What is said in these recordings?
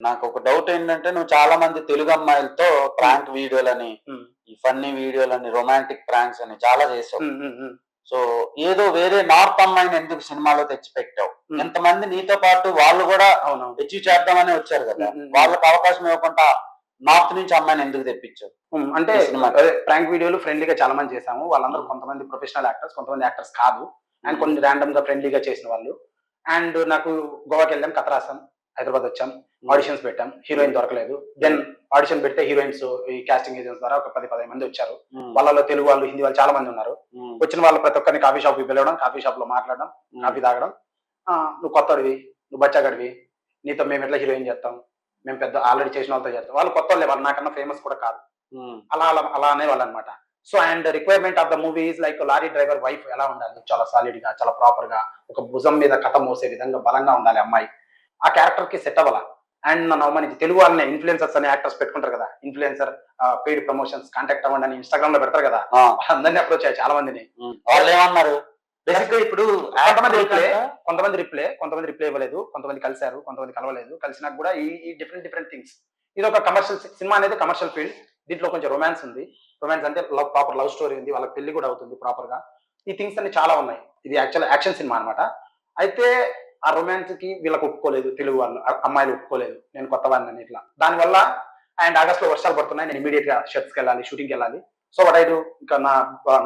నాకు ఒక డౌట్ ఏంటంటే నువ్వు చాలా మంది తెలుగు అమ్మాయిలతో ప్రాంక్ వీడియోలని ఉమ్. ఈ ఫన్నీ వీడియోలని రొమాంటిక్ ప్రాంక్స్ అని చాలా చేసావు. సో ఏదో వేరే నార్త్ అమ్మాయిని ఎందుకు సినిమాలో తెచ్చి పెట్టావు Hmm. ఎంతమంది నీతో పాటు వాళ్ళు కూడా అచీవ్ చేద్దామని వచ్చారు కదా Hmm, hmm. వాళ్ళకి అవకాశం ఇవ్వకుండా నార్త్ నుంచి అమ్మాయిని ఎందుకు తెప్పించావు అంటే ప్రాంక్ వీడియోలు ఫ్రెండ్లీగా చాలా మంది చేసాము వాళ్ళందరూ. కొంతమంది ప్రొఫెషనల్ యాక్టర్స్ కొంతమంది యాక్టర్స్ కాదు అండ్. కొన్ని ర్యాండమ్గా ఫ్రెండ్లీగా చేసిన వాళ్ళు అండ్ నాకు గోవాకి వెళ్ళాం కథ రాసాం హైదరాబాద్ వచ్చాం ఆడిషన్స్ పెట్టాం. హీరోయిన్ దొరకలేదు. దెన్ ఆడిషన్ పెడితే హీరోయిన్స్ ఈ కాస్టింగ్ ఏజెంట్స్ ద్వారా ఒక పది పదిహేను మంది వచ్చారు. Hmm. వాళ్ళలో తెలుగు వాళ్ళు హిందీ వాళ్ళు చాలా మంది ఉన్నారు. Hmm. వచ్చిన వాళ్ళు ప్రతి ఒక్కరిని కాఫీ షాప్ పిలవడం కాఫీ షాప్లో మాట్లాడడం Hmm. కాఫీ తాగడం. ఆ, నువ్వు కొత్తడివి నువ్వు బచ్చాగడివి నీతో మేము ఎట్లా హీరోయిన్ చేస్తాం? మేము పెద్ద ఆల్రెడీ చేసిన వాళ్ళతో చేస్తాం. వాళ్ళు కొత్త వాళ్ళే వాళ్ళు నాకన్నా ఫేమస్ కూడా కాదు. Hmm. అలా అలా అలా అనేవాళ్ళు అనమాట so and requirement of the movie is like lorry driver wife ఎలా ఉండాలి? చాలా సాలిడ్గా చాలా ప్రాపర్గా ఒక భుజం మీద కథ మోసే విధంగా బలంగా ఉండాలి అమ్మాయి. ఆ క్యారెక్టర్కి సెట్ అవ్వాల? అండ్ నన్ను అవమానించి తెలుగు వాళ్ళని ఇన్ఫ్లుయెన్సర్స్ అనే యాక్టర్స్ పెట్టుకుంటారు కదా. ఇన్ఫ్లుయెన్సర్ పెయిడ్ ప్రమోషన్స్ కాంటాక్ట్ అవ్వండి అని ఇన్స్టాగ్రామ్లో పెడతారు కదా. అందరినీ అప్రోచ్ అయ్యాయి చాలా మందిని. వాళ్ళు ఏమన్నారు? బేసిక్ ఇప్పుడు కొంతమంది రిప్లై కొంతమంది రిప్లై కొంతమంది రిప్లై ఇవ్వలేదు కొంతమంది కలిశారు కొంతమంది కలవలేదు. కలిసినాక కూడా ఈ ఈ డిఫరెంట్ డిఫరెంట్ థింగ్స్ ఇది ఒక కమర్షియల్ సినిమా అనేది కమర్షియల్ ఫీల్డ్ దీంట్లో కొంచెం రొమాన్స్ ఉంది. రొమాన్స్ అంటే లవ్ ప్రాపర్ లవ్ స్టోరీ ఉంది. వాళ్ళకి పెళ్ళి కూడా అవుతుంది ప్రాపర్గా. ఈ థింగ్స్ అన్ని చాలా ఉన్నాయి. ఇది యాక్చువల్ యాక్షన్ సినిమా అన్నమాట. అయితే ఆ రొమాన్స్కి వీళ్ళకి ఒప్పుకోలేదు తెలుగు వాళ్ళు అమ్మాయిలు ఒప్పుకోలేదు. నేను కొత్త వాడిని ఇట్లా. దానివల్ల అండ్ ఆగస్ట్లో వర్షాలు పడుతున్నాయి నేను ఇమీడియట్గా షర్ట్స్కి వెళ్ళాలి షూటింగ్కి వెళ్ళాలి. సో వాట్ ఐదు ఇంకా నా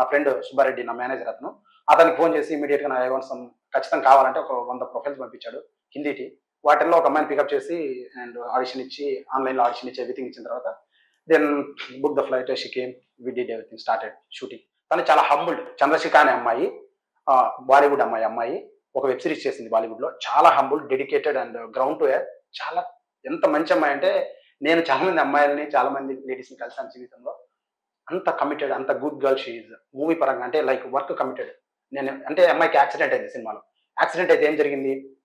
నా ఫ్రెండ్ సుబ్బారెడ్డి నా మేనేజర్ అతను అతనికి ఫోన్ చేసి ఇమీడియట్గా నా ఏవన్సం ఖచ్చితంగా కావాలంటే ఒక వంద ప్రొఫైల్స్ పంపించాడు హిందీకి. వాటిల్లో ఒక అమ్మాయిని పికప్ చేసి అండ్ ఆడిషన్ ఇచ్చి ఆన్లైన్లో ఆడిషన్ ఇచ్చి ఎవ్రీథింగ్ ఇచ్చిన తర్వాత then book the flight she came we did everything started shooting తను చాలా హంబుల్డ్ చంద్రశిఖ అనే అమ్మాయి బాలీవుడ్ అమ్మాయి అమ్మాయి. ఒక వెబ్ సిరీస్ చేసింది బాలీవుడ్లో చాలా humble dedicated and ground to air చాలా ఎంత మంచి అమ్మాయి అంటే నేను చాలా మంది అమ్మాయిలని చాలా మంది లేడీస్ని కలిసాను జీవితంలో. అంత కమిటెడ్ అంత గుడ్ గర్ల్ షీఈ్ మూవీ పరంగా అంటే లైక్ వర్క్ కమిటెడ్ నేను అంటే అమ్మాయికి యాక్సిడెంట్ అయింది సినిమాలో. యాక్సిడెంట్ అయితే ఏం జరిగింది?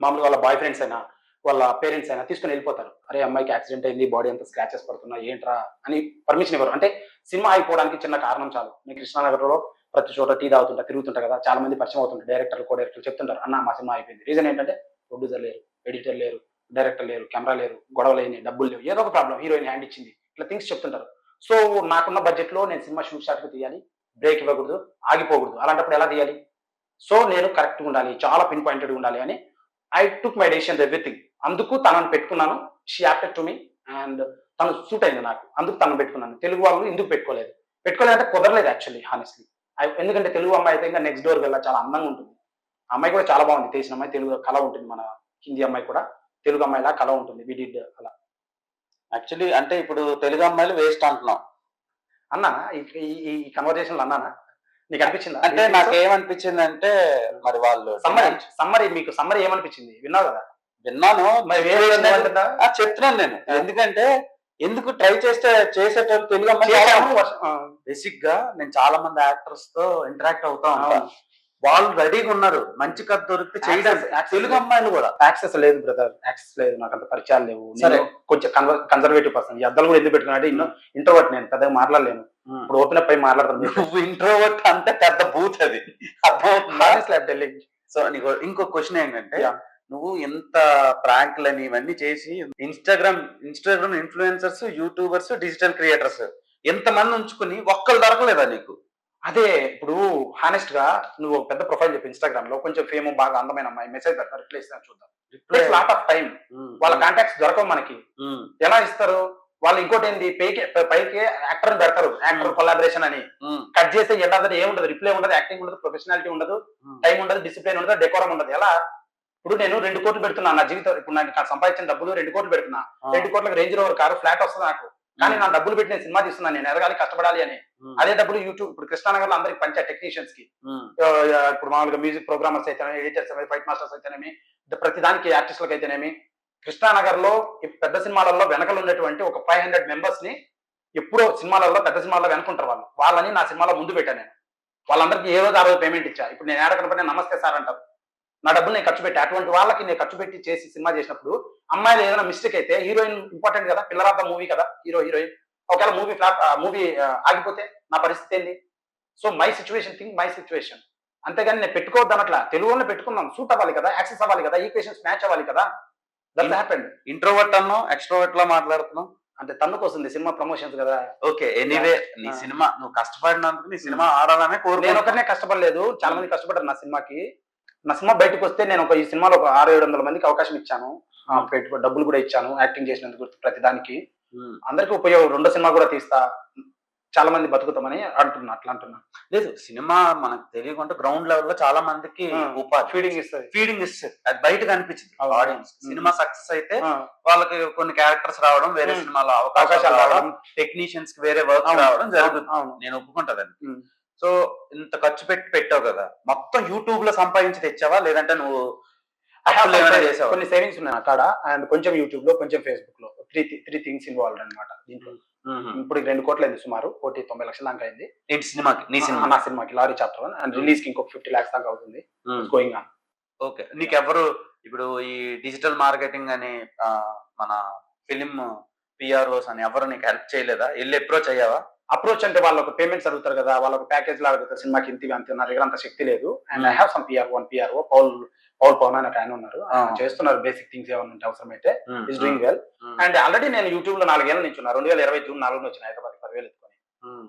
మామూలుగా వాళ్ళ బాయ్ ఫ్రెండ్స్ అయినా వాళ్ళ పేరెంట్స్ అయినా తీసుకుని వెళ్ళిపోతారు. అరే అమ్మాయికి యాక్సిడెంట్ అయింది బాడీ అంతా స్క్రాచెస్ పడుతున్నా ఏంట్రా అని పర్మిషన్ ఇవ్వరు. అంటే సినిమా అయిపోవడానికి చిన్న కారణం చాలు. నేను కృష్ణానగర్లో ప్రతి చోట టీ తాగుతుంటా తిరుగుతుంటా కదా చాలా మంది పరిచయం అవుతుంటారు. డైరెక్టర్లు కో డైరెక్టర్లు చెప్తుంటారు అన్న మా సినిమా అయిపోయింది. రీజన్ ఏంటంటే ప్రొడ్యూసర్ లేరు ఎడిటర్ లేరు డైరెక్టర్ లేరు కెమెరా లేరు గొడవ లేని డబ్బులు లేవు ఏదో ఒక ప్రాబ్లం హీరోయిన్ హ్యాండ్ ఇచ్చింది ఇట్లా థింగ్స్ చెప్తుంటారు. సో నాకున్న బడ్జెట్లో నేను సినిమా షూట్ షాట్కి తీయాలి బ్రేక్ ఇవ్వకూడదు ఆగిపోకూడదు. అలాంటప్పుడు ఎలా తీయాలి? సో నేను కరెక్ట్గా ఉండాలి చాలా పిన్ పాయింటెడ్ ఉండాలి అని I took my decision everything అందుకు తనను పెట్టుకున్నాను she opted to me and తను సూట్ అయింది నాకు. అందుకు తను పెట్టుకున్నాను. తెలుగు వాళ్ళు ఎందుకు పెట్టుకోలేదు? పెట్టుకోలేదంటే కుదరలేదు యాక్చువల్లీ హానెస్లీ ఎందుకంటే తెలుగు అమ్మాయి అయితే ఇంకా నెక్స్ట్ డోర్ వెళ్ళా చాలా అందంగా ఉంటుంది. అమ్మాయి కూడా చాలా బాగుంది తెలిసిన అమ్మాయి తెలుగు కళ ఉంటుంది మన హిందీ అమ్మాయి కూడా. తెలుగు అమ్మాయిలా కళ ఉంటుంది వి డిడ్ అలా. యాక్చువల్లీ అంటే ఇప్పుడు తెలుగు అమ్మాయిలు వేస్ట్ అంటున్నాం. అన్నానా ఈ- ఈ ఈ కన్వర్జేషన్ అన్నానా? నీకు అనిపించిందా? అంటే నాకు ఏమనిపించింది అంటే మరి వాళ్ళు సమ్మరీ సమ్మరీ మీకు సమ్మరీ ఏమనిపించింది? విన్నావు కదా? విన్నాను మరి చెప్తున్నాను నేను. ఎందుకంటే ఎందుకు ట్రై చేస్తే చేసేటోళ్ళు తెలుగు ఆ, బేసిక్గా నేను చాలా మంది యాక్టర్స్తో ఇంటరాక్ట్ అవుతా ఉంటాను. వాళ్ళు రెడీగా ఉన్నారు. మంచి కథ దొరికితే చేయడానికి తెలుగు. అమ్మాయిలు కూడా. యాక్సెస్ లేదు బ్రదర్ యాక్సెస్ లేదు. నాకు అంత పరిచయాలు లేవు. సరే. కొంచెం కన్సర్వేటివ్ పర్సన్ అద్దలు కూడా ఎందుకు పెట్టుకున్నాడు ఇన్నో ఇంట్రోవర్ట్ నేను. పెద్దగా మాట్లాడలేను. ఇప్పుడు ఓపెన్ అప్ అయి మాట్లాడతాను నువ్వు ఇంట్రోవర్ట్ అంటే పెద్ద బూత్ అది. అర్థమవుతుందా సో నీకు ఇంకో క్వశ్చన్ ఏంటంటే. నువ్వు ఎంత ప్రాంక్లని ఇవన్నీ చేసి Instagram Instagram influencers YouTubers digital creators ఎంత మంది ఉంచుకుని ఒక్కరు దొరకలేదా నీకు? అదే ఇప్పుడు హానెస్ట్గా నువ్వు ఒక పెద్ద ప్రొఫైల్ చెప్పి ఇన్స్టాగ్రామ్లో కొంచెం ఫేమ్ బాగా అందమైన అమ్మాయి మెసేజ్ పెడతా రిప్లై ఇస్తాను చూద్దాం. లాట్ ఆఫ్ టైం వాళ్ళ కాంటాక్ట్స్ దొరకవు మనకి. ఉమ్, ఎలా ఇస్తారు? వాళ్ళు ఇంకోటి ఏంది పైకి పైకి యాక్టర్ పెడతారు యాక్టర్ కొలాబరేషన్ అని. ఉమ్, కట్ చేస్తే ఎండదు ఏముండదు రిప్లై ఉండదు యాక్టింగ్ ఉండదు ప్రొఫెషనాలిటీ ఉండదు. టైం ఉండదు డిసిప్లిన్ ఉండదు డెకోరం ఉండదు. ఎలా? ఇప్పుడు నేను రెండు కోట్లు పెడుతున్నా నా జీవితం ఇప్పుడు నాకు సంపాదించిన డబ్బులు రెండు కోట్లు పెడుతున్నా. రెండు కోట్లకు రేంజ్ రోవర్ కారు ఫ్లాట్ వస్తుంది నాకు. కానీ నా డబ్బులు పెట్టి నేను సినిమా తీస్తున్నాను నేను ఎదగాలి కష్టపడాలి అని. అదే డబ్బులు యూట్యూబ్ ఇప్పుడు కృష్ణానగర్లో అందరికి పంచే టెక్నీషియన్స్కి. ఇప్పుడు మామూలుగా మ్యూజిక్ ప్రోగ్రామర్స్ అయితేనేమి ఎడిటర్స్ ఫైట్ మాస్టర్స్ అయితేనేమి ప్రతి దానికి ఆర్టిస్టులకు అయితేనేమి కృష్ణానగర్లో పెద్ద సినిమాలలో వెనకలు ఉన్నటువంటి ఒక ఫైవ్ హండ్రెడ్ మెంబర్స్ని ఎప్పుడో సినిమాలలో పెద్ద సినిమాల్లో వెనుకుంటారు వాళ్ళు. వాళ్ళని నా సినిమాలో ముందు పెట్టాను నేను. వాళ్ళందరికీ ఏ రోజు ఆ రోజు పేమెంట్ ఇచ్చా. ఇప్పుడు నేను ఏడ కనపడినా నమస్తే సార్ అంటారు. నా డబ్బులు నేను ఖర్చు పెట్టి. అటువంటి వాళ్ళకి నేను ఖర్చు పెట్టి చేసి సినిమా చేసినప్పుడు అమ్మాయిలు ఏదైనా మిస్టేక్ అయితే హీరోయిన్ ఇంపార్టెంట్ కదా? పిల్లరాత మూవీ కదా? Hero heroine. ఒకవేళ మూవీ ఫ్లాప్ మూవీ ఆగిపోతే నా పరిస్థితి ఏంది? So my situation think my situation అంతేగాని నేను పెట్టుకోవద్దు అన్నట్లా. తెలుగులోనే పెట్టుకున్నాం సూట్ అవ్వాలి కదా? యాక్సెస్ అవ్వాలి కదా? ఈక్వేషన్స్ మ్యాచ్ అవ్వాలి కదా? దట్ హ్యాపెండ్ ఇంట్రోవర్ట్ అన్నావు ఎక్స్ట్రోవర్ట్ లా మాట్లాడుతున్నావు? అంటే తన్నుకు వస్తుంది సినిమా ప్రమోషన్స్ కదా? ఓకే ఎనీవే నీ. సినిమా నువ్వు కష్టపడినందుకు నీ సినిమా ఆడాలనే నేను కోరుకుంటున్నా ఒకరినే కష్టపడలేదు. చాలా మంది కష్టపడ్డారు నా సినిమాకి. నా సినిమా బయటకు వస్తే నేను ఒక ఈ సినిమాలో ఒక ఆరు ఏడు వందల మందికి అవకాశం ఇచ్చాను పెట్టుకో డబ్బులు కూడా ఇచ్చాను యాక్టింగ్ చేసినందుకు ప్రతి దానికి ఉమ్. అందరికీ ఉపయోగం రెండో సినిమా కూడా తీస్తా చాలా మంది బతుకుతామని అంటున్నా అట్లా అంటున్నా లేదు సినిమా మనకు తెలియకుండా గ్రౌండ్ లెవెల్లో చాలా మందికి ఆ. ఉపాధి ఫీడింగ్ ఇస్తుంది ఫీడింగ్ ఇస్తుంది అది బయట కనిపించింది. ఆడియన్స్. సినిమా సక్సెస్ అయితే వాళ్ళకి కొన్ని క్యారెక్టర్స్ రావడం వేరే. సినిమాలో అవకాశాలు రావడం టెక్నీషియన్స్కి వేరే వర్క్. రావడం జరుగుతుంది నేను ఒప్పుకుంటదండి ఉమ్. సో ఇంత ఖర్చు పెట్టి పెట్టావు కదా మొత్తం యూట్యూబ్లో సంపాదించి తెచ్చావా? లేదంటే నువ్వు అప్పులు ఏమైనా చేసావా? కొన్ని సేవింగ్స్ ఉన్నాయి అక్కడ అండ్ కొంచెం యూట్యూబ్లో కొంచెం ఫేస్బుక్లో. త్రీ త్రీ థింగ్స్ ఇన్వాల్వ్ అనమాట దీంట్లో. ఇప్పుడు రెండు కోట్లు అయింది సుమారు కోటి తొంభై లక్షల దాకా అయింది. ఏంటి సినిమాకి నీ సినిమా నా సినిమాకి లారీ చాప్టర్ వన్. అండ్ రిలీజ్కి ఇంకొక ఫిఫ్టీ లాక్స్ దాకా అవుతుంది. Going on okay. నీకెవరు ఇప్పుడు ఈ డిజిటల్ మార్కెటింగ్ అని మన ఫిలిం పిఆర్ఓస్ అని ఎవరు నీకు హెల్ప్ చేయలేదా? వెళ్ళి అప్రోచ్ అయ్యావా? అప్రోచ్ అంటే వాళ్ళు ఒక పేమెంట్స్ అడుగుతారు కదా వాళ్ళ ప్యాకేజ్ లా అడుగుతారు సినిమాకి ఇంత అంత నా దగ్గర అంత శక్తి లేదు and I have some PR one PRO Paul Paul Pawan అని ఒక ఆయన ఉన్నారు Ah. చేస్తున్నారు బేసిక్ థింగ్స్ ఏమైనా ఉంటే అవసరమైతే. Is doing well. And already నేను యూట్యూబ్లో నాలుగేళ్ళ నుంచి ఉన్నా రెండు వేల ఇరవై జూన్ నాలుగు వచ్చిన హైదరాబాద్ పదివేలు ఎత్తుకొని.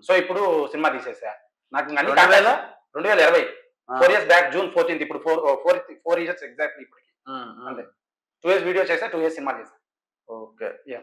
సో ఇప్పుడు సినిమా తీసేసా నాకు అన్ని రెండు వేల? రెండు వేల ఇరవై. Four years back June fourteenth ఇప్పుడు four four four years exactly ఇప్పటికి. అంతే. టూ ఇయర్స్ వీడియో చేసా టూ ఇయర్స్ సినిమా చేసా ఓకే Yeah.